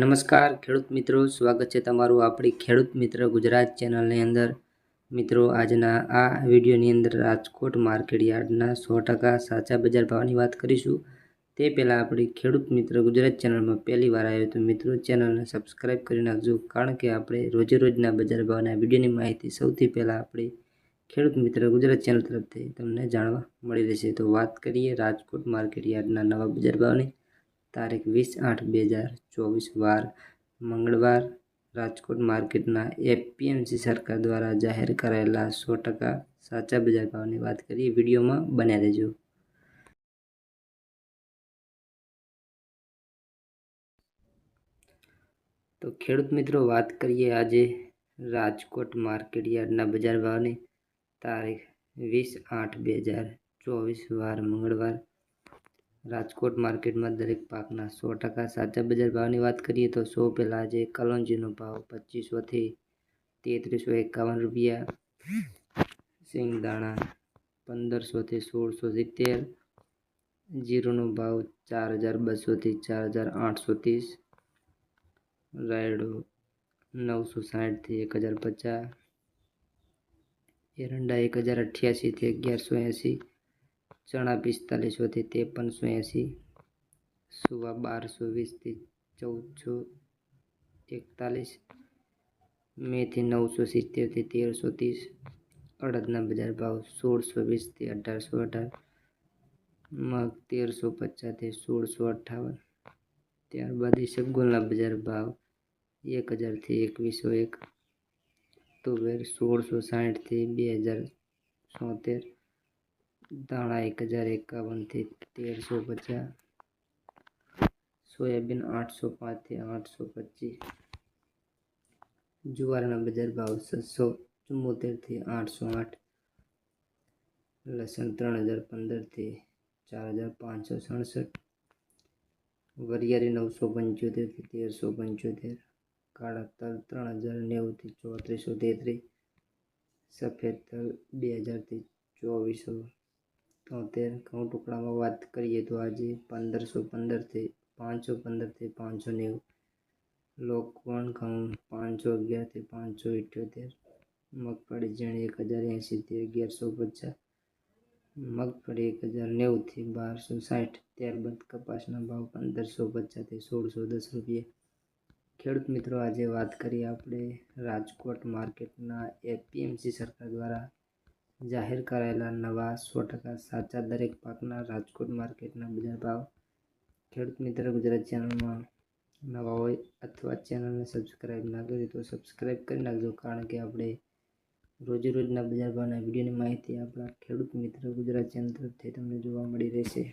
નમસ્કાર, ખેડૂત મિત્રો. સ્વાગત છે તમારું આપણી ખેડૂત મિત્ર ગુજરાત ચેનલની અંદર. મિત્રો, આજના આ વિડીયોની અંદર રાજકોટ માર્કેટ યાર્ડના સો ટકા સાચા બજાર ભાવની વાત કરીશું. તે પહેલાં આપણી ખેડૂત મિત્ર ગુજરાત ચેનલમાં પહેલી વાર આવ્યો તો મિત્રો, ચેનલને સબસ્ક્રાઈબ કરી નાખજો, કારણ કે આપણે રોજે રોજના બજાર ભાવના વિડીયોની માહિતી સૌથી પહેલાં આપણી ખેડૂત મિત્ર ગુજરાત ચેનલ તરફથી તમને જાણવા મળી રહેશે. તો વાત કરીએ રાજકોટ માર્કેટ યાર્ડના નવા બજાર ભાવની. તારીખ વીસ આઠ બે હજાર ચોવીસ વાર મંગળવાર રાજકોટ માર્કેટના એપીએમસી સરકાર દ્વારા જાહેર કરાયેલા સો ટકા સાચા બજાર ભાવની વાત કરીએ વિડીયોમાં બન્યા રહેજો. તો ખેડૂત મિત્રો, વાત કરીએ આજે રાજકોટ માર્કેટ યાર્ડના બજાર ભાવની. તારીખ વીસ આઠ બે હજાર ચોવીસ વાર મંગળવાર રાજકોટ માર્કેટમાં દરેક પાકના સો ટકા સાચા બજાર ભાવની વાત કરીએ તો સો પહેલાં આજે કલોંજીનો ભાવ પચીસોથી તેત્રીસો એકાવન રૂપિયા સિંગદાણા પંદરસોથી સોળસો સિત્તેર, જીરોનો ભાવ ચાર હજાર બસોથી ચાર હજાર આઠસો ત્રીસ, રાયડો નવસો સાઠથી એક હજાર પચાસ, એરંડા એક હજાર અઠ્યાસીથી અગિયારસો એંસી ચણા પિસ્તાલીસોથી ત્રેપનસો એંસી સુવા બારસો વીસથી ચૌદસો એકતાલીસ, મેથી નવસો સિત્તેરથી તેરસો ત્રીસ, અડદના બજાર ભાવ સોળસો વીસથી અઢારસો અઢાર, મગ તેરસો પચાસથી સોળસો અઠ્ઠાવન ત્યારબાદ ઈસબગુલના બજાર ભાવ એક હજારથી એકવીસો એક, તુવેર સોળસો સાઠથી બે હજાર સોતેર ધાણા એક હજાર એકાવનથી તેરસો પચાસ, સોયાબીન આઠસો પાંચથી આઠસો પચીસ, જુવારના બજાર ભાવ છસો ચુમ્મોતેરથી આઠસો આઠ, લસણ ત્રણ હજાર પંદરથી ચાર હજાર પાંચસો સડસઠ, વરિયાળી નવસો પંચોતેરથી તેરસો પંચોતેર, કાળા તલ ત્રણ હજાર નેવુંથી ચોત્રીસો તેત્રીસ, સફેદ તલ બે હજારથી ચોવીસો તોતેર ઘઉં ટુકડામાં વાત કરીએ તો આજે પંદરસો પંદરથી પાંચસો પંદરથી પાંચસો નેવું. લોકવણ ઘઉં પાંચસો અગિયારથી પાંચસો ઇઠ્યોતેર. મગફળી ઝીણી એક હજાર એંશીથી અગિયારસો પચાસ. મગફળી એક હજાર નેવુંથી બારસો સાઠ. ત્યારબાદ કપાસના ભાવ પંદરસો પચાસથી સોળસો દસ રૂપિયા. ખેડૂત મિત્રો, આજે વાત કરીએ આપણે રાજકોટ માર્કેટના એપીએમસી સરકાર દ્વારા જાહેર કરાયેલા નવા સો ટકા સાચા દરેક પાકના રાજકોટ માર્કેટના બજાર ભાવ ખેડૂત મિત્ર ગુજરાત ચેનલમાં નવા હોય અથવા ચેનલને સબસ્ક્રાઈબ ના કરી તો સબસ્ક્રાઈબ કરી નાખજો, કારણ કે આપણે રોજે રોજના બજાર ભાવના વિડીયોની માહિતી આપણા ખેડૂત મિત્ર ગુજરાત ચેનલ તરફથી તમને જોવા મળી રહેશે.